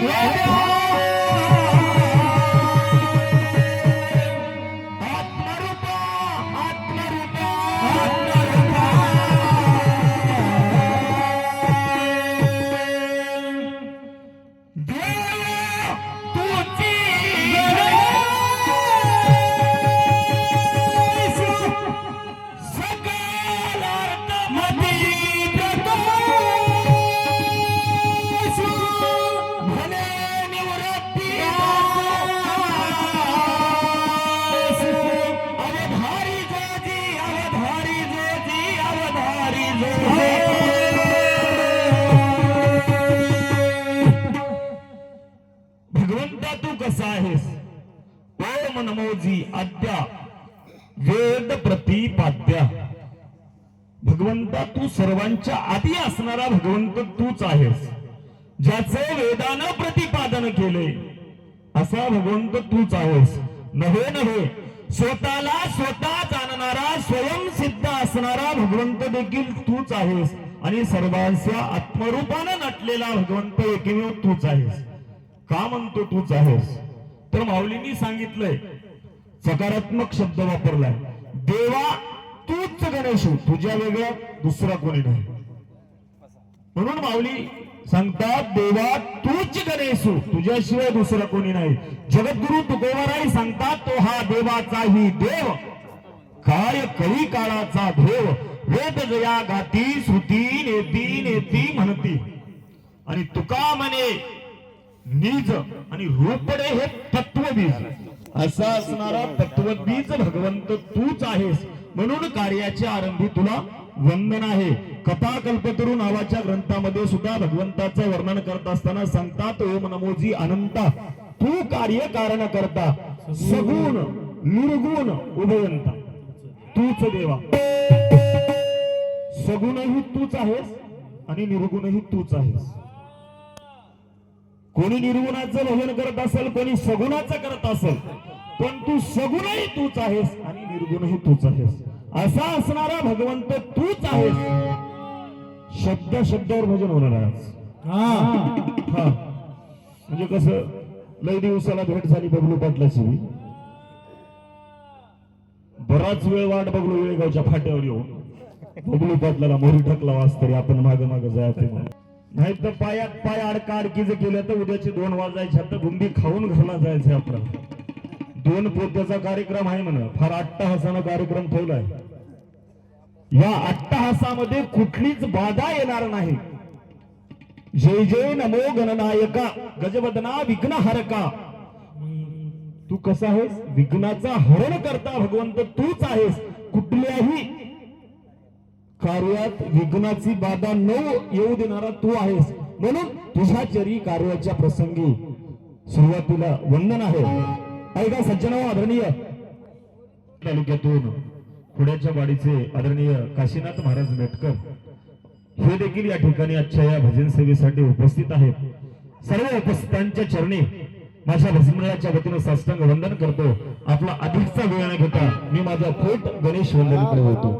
Glória! नमोजी आद्या. वेद प्रतिपाद्या. भगवंता तू सर्वांच्या आधी असणारा भगवंत तूच आहेस. ज्याचे वेदानं प्रतिपादन केले असा भगवंत तूच आहेस. नव्हे नव्हे. स्वतःला स्वतः जाणणारा स्वयंसिद्ध असणारा भगवंत देखील तूच आहेस. आणि सर्वांच्या आत्मरूपानं नटलेला भगवंत एकमेव तूच आहेस. का म्हणतो तूच आहेस? तर माऊलींनी सांगितलंय सकारात्मक शब्द वापरलाय देवा तूच गणेश हो. तुझ्या वेगळा दुसरा कोणी नाही. म्हणून माऊली सांगतात देवा तूच गणेश हो. तुझ्याशिवाय दुसरा कोणी नाही. जगद्गुरु तुकोबाराई सांगतात तो हा देवाचाही देव. काय कळी काळाचा देव वेद जया गाती श्रुती नेती नेती म्हणती. आणि तुका म्हणे निज आणि रूपडे हे तत्व बीज असा असणारा तत्वबीज भगवंत तूच आहेस. म्हणून कार्याच्या आरंभी तुला वंदन आहे. कथा कल्पतरू नावाच्या ग्रंथामध्ये सुद्धा भगवंताचं वर्णन करत असताना सांगतात ओम नमोजी अनंता तू कार्य कारण करता. सगुण निर्गुण उभयंता तूच देवा. सगुणही तूच आहेस आणि निर्गुणही तूच आहेस. कोणी निर्गुणाचं भजन करत असेल कोणी सगुणाचं करत असेल पण तू सगुणही तूच आहेस आणि निर्गुणही तूच आहेस. असा असणारा भगवंत तूच आहेस. शब्द शब्दावर भजन होणार आहे आज. हा. म्हणजे कसं लय दिवसाला भेट झाली बबलू पाटलाची. बराच वेळ वाट बघलो वेळगावच्या फाट्यावर येऊन. बबलू पाटलाला मोरी ठकला वास तरी आपण माग माग जायचे नाही तर पायात पाय अडका अडकीचं केलं तर उद्याची दोन वाजायच्या तर गुंडी खाऊन घरला जायचं आपला. दोन पोत्याचा कार्यक्रम आहे म्हणा. फार अट्टहासानं कार्यक्रम ठेवलाय. या अट्टहासामध्ये कुठलीच बाधा येणार नाही. जय जय नमो गणनायका. गजवदना विघ्न हरका तू कसा आहेस? विघ्नाचा हरण करता भगवंत तूच आहेस. कुठल्याही कार्यात विघ्नाची बाधा न येऊ देणारा तू आहेस. म्हणून तुझ्या चरी कार्याच्या प्रसंगी सुरुवातीला वंदन आहे. ऐका सज्जना आदरणीय. तालुक्यातून खुड्याच्या वाडीचे आदरणीय काशीनाथ महाराज मेटकर हे देखील या ठिकाणी आजच्या या भजन सेवेसाठी उपस्थित आहेत. सर्व उपस्थितांच्या चरणी माझ्या भजमंडळाच्या वतीनं साष्टांग वंदन करतो. आपला अधिकचा वेळ न घेता मी माझा थेट गणेश वंदन होतो.